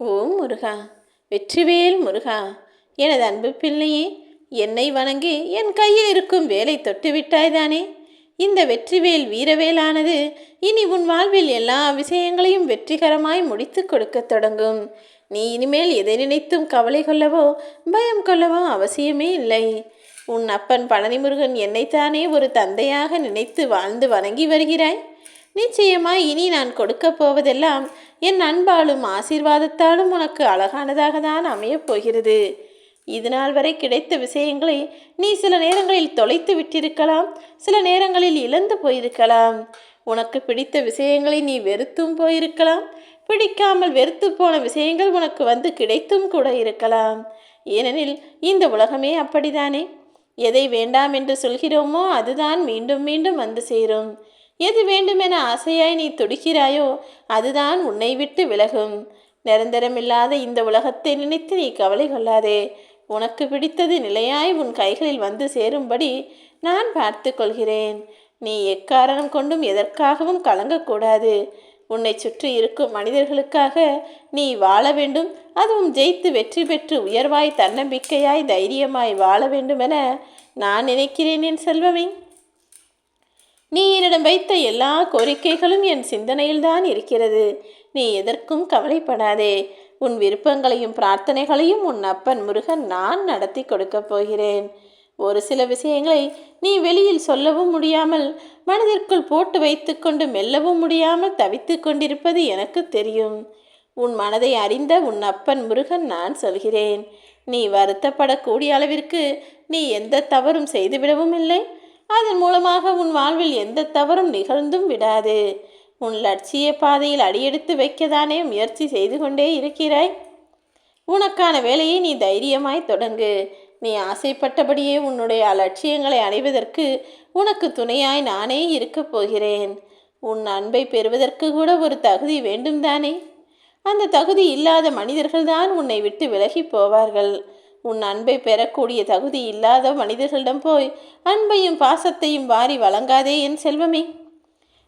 ஓம் முருகா வெற்றிவேல் முருகா எனது அன்பு பிள்ளையே என்னை வணங்கி என் கையில் இருக்கும் வேலை தொட்டு விட்டாய்தானே இந்த வெற்றிவேல் வீரவேலானது இனி உன் வாழ்வில் எல்லா விஷயங்களையும் வெற்றிகரமாய் முடித்து கொடுக்கத் தொடங்கும். நீ இனிமேல் எதை நினைத்தும் கவலை கொள்ளவோ பயம் கொள்ளவோ அவசியமே இல்லை. உன் அப்பன் பழனிமுருகன் என்னைத்தானே ஒரு தந்தையாக நினைத்து வாழ்ந்து வணங்கி வருகிறாய். நிச்சயமாய் இனி நான் கொடுக்கப் போவதெல்லாம் என் அன்பாலும் ஆசீர்வாதத்தாலும் உனக்கு அழகானதாக தான் அமையப் போகிறது. இது நாள் வரை கிடைத்த விஷயங்களை நீ சில நேரங்களில் தொலைத்து விட்டிருக்கலாம் சில நேரங்களில் இழந்து போயிருக்கலாம். உனக்கு பிடித்த விஷயங்களை நீ வெறுத்தும் போயிருக்கலாம் பிடிக்காமல் வெறுத்து போன விஷயங்கள் உனக்கு வந்து கிடைத்தும் கூட இருக்கலாம். ஏனெனில் இந்த உலகமே அப்படிதானே எதை வேண்டாம் என்று சொல்கிறோமோ அதுதான் மீண்டும் மீண்டும் வந்து சேரும். எது வேண்டுமென ஆசையாய் நீ துடிக்கிறாயோ அதுதான் உன்னை விட்டு விலகும். நிரந்தரமில்லாத இந்த உலகத்தை நினைத்து நீ கவலை கொள்ளாதே. உனக்கு பிடித்தது நிலையாய் உன் கைகளில் வந்து சேரும்படி நான் பார்த்து கொள்கிறேன். நீ எக்காரணம் கொண்டும் எதற்காகவும் கலங்கக்கூடாது. உன்னை சுற்றி இருக்கும் மனிதர்களுக்காக நீ வாழ வேண்டும். அதுவும் ஜெயித்து வெற்றி பெற்று உயர்வாய் தன்னம்பிக்கையாய் தைரியமாய் வாழ வேண்டுமென நான் நினைக்கிறேன் என் செல்வமே. நீ என்னிடம் வைத்த எல்லா கோரிக்கைகளும் என் சிந்தனையில்தான் இருக்கிறது. நீ எதற்கும் கவலைப்படாதே. உன் விருப்பங்களையும் பிரார்த்தனைகளையும் உன் அப்பன் முருகன் நான் நடத்தி கொடுக்கப் போகிறேன். ஒரு சில விஷயங்களை நீ வெளியில் சொல்லவும் முடியாமல் மனதிற்குள் போட்டு வைத்துக்கொண்டு மெல்லவும் முடியாமல் தவித்து கொண்டிருப்பது எனக்கு தெரியும். உன் மனதை அறிந்த உன் அப்பன் முருகன் நான் சொல்கிறேன். நீ வருத்தப்படக்கூடிய அளவிற்கு நீ எந்த தவறும் செய்துவிடவும் இல்லை. அதன் மூலமாக உன் வாழ்வில் எந்த தவறும் நிகழ்ந்தும் விடாது. உன் லட்சிய பாதையில் அடியெடுத்து வைக்கதானே முயற்சி செய்து கொண்டே இருக்கிறாய்? உனக்கான வேலையை நீ தைரியமாய் தொடங்கு. நீ ஆசைப்பட்டபடியே உன்னுடைய லட்சியங்களை அடைவதற்கு உனக்கு துணையாய் நானே இருக்கப் போகிறேன். உன் அன்பை பெறுவதற்கு கூட ஒரு தகுதி வேண்டும் தானே அந்த தகுதி இல்லாத மனிதர்கள்தான் உன்னை விட்டு விலகி போவார்கள். உன் அன்பை பெறக்கூடிய தகுதி இல்லாத மனிதர்களிடம் போய் அன்பையும் பாசத்தையும் வாரி வழங்காதே என் செல்வமே.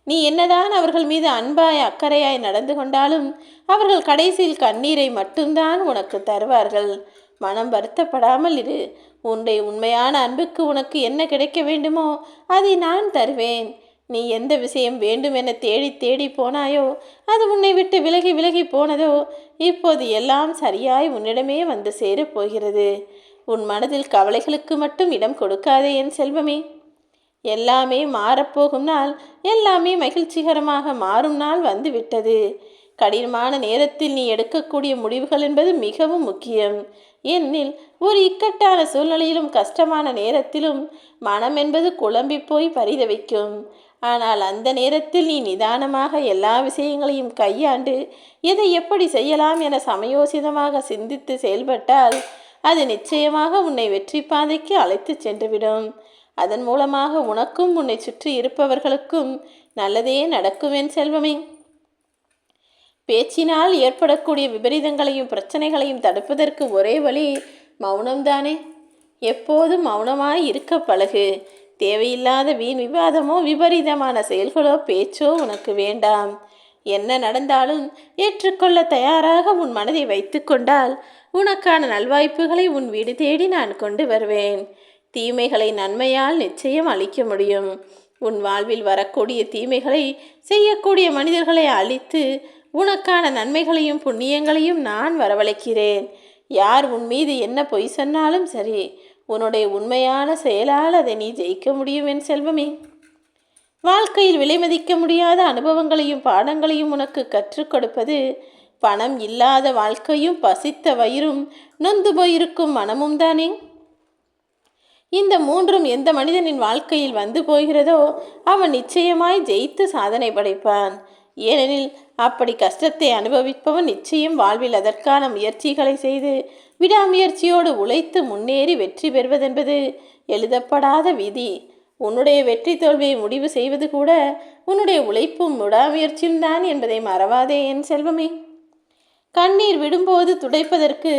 நீ என்னதான் அவர்கள் மீது அன்பாய் அக்கறையாய் நடந்து கொண்டாலும் அவர்கள் கடைசியில் கண்ணீரை மட்டும்தான் உனக்கு தருவார்கள். மனம் வருத்தப்படாமல் இரு. உன்னுடைய உண்மையான அன்புக்கு உனக்கு என்ன கிடைக்க வேண்டுமோ அதை நான் தருவேன். நீ எந்த விஷயம் வேண்டும் என தேடி தேடி போனாயோ அது உன்னை விட்டு விலகி விலகி போனதோ இப்போது எல்லாம் சரியாய் உன்னிடமே வந்து சேரப் போகிறது. உன் மனதில் கவலைகளுக்கு மட்டும் இடம் கொடுக்காதே என் செல்வமே. எல்லாமே மாறப்போகும் நாள் எல்லாமே மகிழ்ச்சிகரமாக மாறும் நாள் வந்து விட்டது. கடினமான நேரத்தில் நீ எடுக்கக்கூடிய முடிவுகள் என்பது மிகவும் முக்கியம். ஏனெனில் ஒரு இக்கட்டான சூழ்நிலையிலும் கஷ்டமான நேரத்திலும் மனம் என்பது குழம்பி போய் பரிதவிக்கும். ஆனால் அந்த நேரத்தில் நீ நிதானமாக எல்லா விஷயங்களையும் கையாண்டு எதை எப்படி செய்யலாம் என சமயோசிதமாக சிந்தித்து செயல்பட்டால் அது நிச்சயமாக உன்னை வெற்றி பாதைக்கு அழைத்து சென்றுவிடும். அதன் மூலமாக உனக்கும் உன்னை சுற்றி இருப்பவர்களுக்கும் நல்லதே நடக்குவேன் செல்வமே. பேச்சினால் ஏற்படக்கூடிய விபரீதங்களையும் பிரச்சனைகளையும் தடுப்பதற்கு ஒரே வழி மௌனம்தானே? எப்போதும் மௌனமாய் இருக்க பழகு? தேவையில்லாத வீண் விவாதமோ விபரீதமான செயல்களோ பேச்சோ உனக்கு வேண்டாம். என்ன நடந்தாலும் ஏற்றுக்கொள்ள தயாராக உன் மனதை வைத்துக்கொண்டால் உனக்கான நல்வாய்ப்புகளை உன் வீடு தேடி நான் கொண்டு வருவேன். தீமைகளை நன்மையால் நிச்சயம் அழிக்க முடியும். உன் வாழ்வில் வரக்கூடிய தீமைகளை செய்யக்கூடிய மனிதர்களை அழித்து உனக்கான நன்மைகளையும் புண்ணியங்களையும் நான் வரவழைக்கிறேன். யார் உன் மீது என்ன பொய் சொன்னாலும் சரி உன்னுடைய உண்மையான செயலால் அதை நீ ஜெயிக்க முடியும் என் செல்வமே. வாழ்க்கையில் விலைமதிக்க முடியாத அனுபவங்களையும் பாடங்களையும் உனக்கு கற்றுக் கொடுப்பது பணம் இல்லாத வாழ்க்கையும் பசித்த வயிறும் நொந்து போயிருக்கும் மனமும் தானே. இந்த மூன்றும் எந்த மனிதனின் வாழ்க்கையில் வந்து போகிறதோ அவன் நிச்சயமாய் ஜெயித்து சாதனை படைப்பான். ஏனெனில் அப்படி கஷ்டத்தை அனுபவிப்பவன் நிச்சயம் வாழ்வில் அதற்கான முயற்சிகளை செய்து விடாமுயற்சியோடு உழைத்து முன்னேறி வெற்றி பெறுவதென்பது எழுதப்படாத விதி. உன்னுடைய வெற்றி தோல்வியை முடிவு செய்வது கூட உன்னுடைய உழைப்பும் விடாமுயற்சியும் தான் என்பதை மறவாதே என் செல்வமே. கண்ணீர் விடும்போது துடைப்பதற்கு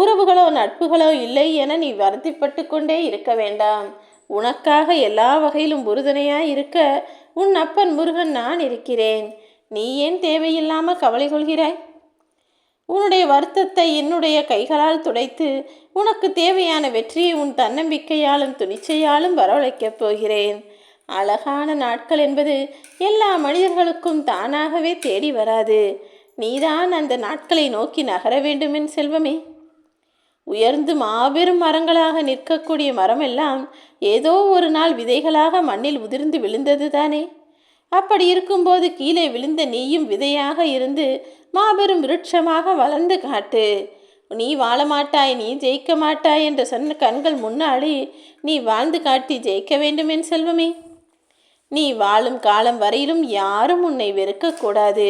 உறவுகளோ நட்புகளோ இல்லை என நீ வருத்திப்பட்டு கொண்டே இருக்க வேண்டாம். உனக்காக எல்லா வகையிலும் உறுதுணையாய் இருக்க உன் அப்பன் முருகன் நான் இருக்கிறேன். நீ ஏன் தேவையில்லாமல் கவலை கொள்கிறாய் உன்னுடைய வருத்தத்தை என்னுடைய கைகளால் துடைத்து உனக்கு தேவையான வெற்றியை உன் தன்னம்பிக்கையாலும் துணிச்சையாலும் வரவழைக்கப் போகிறேன். அழகான நாட்கள் என்பது எல்லா மனிதர்களுக்கும் தானாகவே தேடி வராது. நீதான் அந்த நாட்களை நோக்கி நகர வேண்டுமென் செல்வமே. உயர்ந்து மாபெரும் மரங்களாக நிற்கக்கூடிய மரமெல்லாம் ஏதோ ஒரு நாள் விதைகளாக மண்ணில் உதிர்ந்து விழுந்தது தானே அப்படி இருக்கும்போது கீழே விழுந்த நீயும் விதையாக இருந்து மாபெரும் விருட்சமாக வளர்ந்து காட்டு. நீ வாழ மாட்டாய் நீ ஜெயிக்க மாட்டாய் என்று சொன்ன கண்கள் முன்னாடி நீ வாழ்ந்து காட்டி ஜெயிக்க வேண்டும் என் செல்வமே. நீ வாழும் காலம் வரையிலும் யாரும் உன்னை வெறுக்கக்கூடாது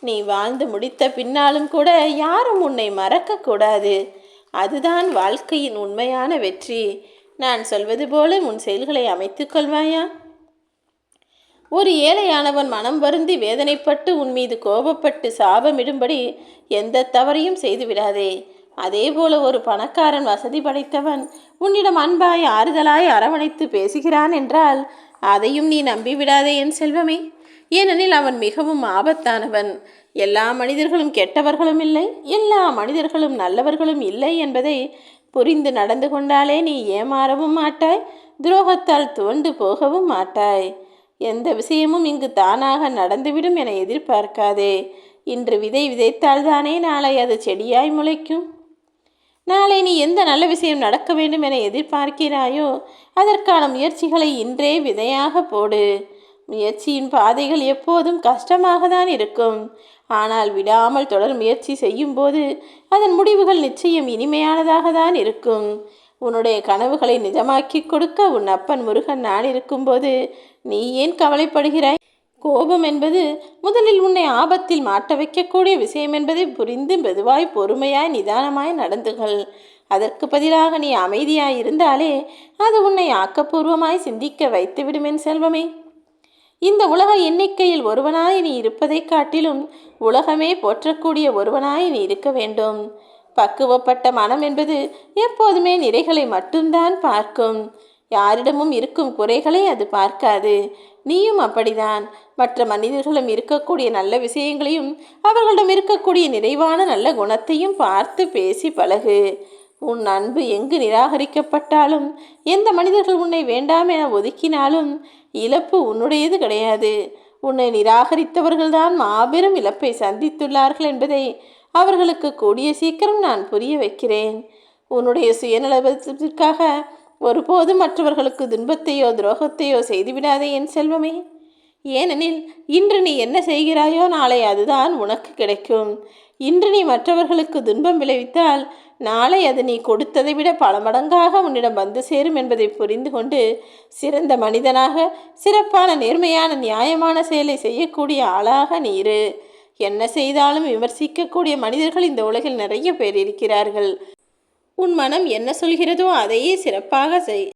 நீ வாழ்ந்து முடித்த பின்னாலும் கூட யாரும் உன்னை மறக்கக்கூடாது அதுதான் வாழ்க்கையின் உண்மையான வெற்றி. நான் சொல்வது போல உன் செயல்களை அமைத்துக் கொள்வாயா? ஒரு ஏழையானவன் மனம் வருந்தி வேதனைப்பட்டு உன் மீது கோபப்பட்டு சாபமிடும்படி எந்த தவறையும் செய்துவிடாதே. அதேபோல ஒரு பணக்காரன் வசதி படைத்தவன் உன்னிடம் அன்பாய் ஆறுதலாய் அரவணைத்து பேசுகிறான் என்றால் அதையும் நீ நம்பிவிடாதே என் செல்வமே. ஏனெனில் அவன் மிகவும் ஆபத்தானவன். எல்லா மனிதர்களும் கெட்டவர்களும் இல்லை எல்லா மனிதர்களும் நல்லவர்களும் இல்லை என்பதை புரிந்து நடந்து கொண்டாலே நீ ஏமாறவும் மாட்டாய் துரோகத்தால் துவண்டு போகவும் மாட்டாய். எந்த விஷயமும் இங்கு தானாக நடந்துவிடும் என எதிர்பார்க்காதே. இன்று விதை விதைத்தால்தானே நாளை அது செடியாய் முளைக்கும். நாளை நீ எந்த நல்ல விஷயம் நடக்க வேண்டும் என எதிர்பார்க்கிறாயோ அதற்கான முயற்சிகளை இன்றே விதையாக போடு. முயற்சியின் பாதைகள் எப்போதும் கஷ்டமாக தான் இருக்கும். ஆனால் விடாமல் தொடர் முயற்சி செய்யும்போது அதன் முடிவுகள் நிச்சயம் இனிமையானதாக தான் இருக்கும். உன்னுடைய கனவுகளை நிஜமாக்கி கொடுக்க உன் அப்பன் முருகன் நான் இருக்கும்போது நீ ஏன் கவலைப்படுகிறாய்? கோபம் என்பது முதலில் உன்னை ஆபத்தில் மாட்ட வைக்கக்கூடிய விஷயம் என்பதை புரிந்து மெதுவாய் பொறுமையாய் நிதானமாய் நடந்துகள். அதற்கு பதிலாக நீ அமைதியாய் இருந்தாலே அது உன்னை ஆக்கப்பூர்வமாய் சிந்திக்க வைத்துவிடும் என் செல்வமே. இந்த உலக எண்ணிக்கையில் ஒருவனாய் நீ இருப்பதைக் காட்டிலும் உலகமே போற்றக்கூடிய ஒருவனாய் நீ இருக்க வேண்டும். பக்குவப்பட்ட மனம் என்பது எப்போதுமே நிறைகளை மட்டும்தான் பார்க்கும். யாரிடமும் இருக்கும் குறைகளை அது பார்க்காது. நீயும் அப்படிதான் மற்ற மனிதர்களும் இருக்கக்கூடிய நல்ல விஷயங்களையும் அவர்களிடம் இருக்கக்கூடிய நிறைவான நல்ல குணத்தையும் பார்த்து பேசி பழகு. உன் அன்பு எங்கு நிராகரிக்கப்பட்டாலும் எந்த மனிதர்கள் உன்னை வேண்டாம் என ஒதுக்கினாலும் இழப்பு உன்னுடையது கிடையாது. உன்னை நிராகரித்தவர்கள்தான் மாபெரும் இழப்பை சந்தித்துள்ளார்கள் என்பதை அவர்களுக்கு கூடிய சீக்கிரம் நான் புரிய வைக்கிறேன். உன்னுடைய சுயநலத்திற்காக ஒருபோதும் மற்றவர்களுக்கு துன்பத்தையோ துரோகத்தையோ செய்துவிடாதே என் செல்வமே. ஏனெனில் இன்று நீ என்ன செய்கிறாயோ நாளை அதுதான் உனக்கு கிடைக்கும். இன்று நீ மற்றவர்களுக்கு துன்பம் விளைவித்தால் நாளை அது நீ கொடுத்ததை விட பல மடங்காக உன்னிடம் வந்து சேரும் என்பதை புரிந்து கொண்டு சிறந்த மனிதனாக சிறப்பான நேர்மையான நியாயமான செயலை செய்யக்கூடிய ஆளாக நீரு என்ன செய்தாலும் விமர்சிக்கக்கூடிய மனிதர்கள் இந்த உலகில் நிறைய பேர் இருக்கிறார்கள். உன் மனம் என்ன சொல்கிறதோ அதையே சிறப்பாக செய்.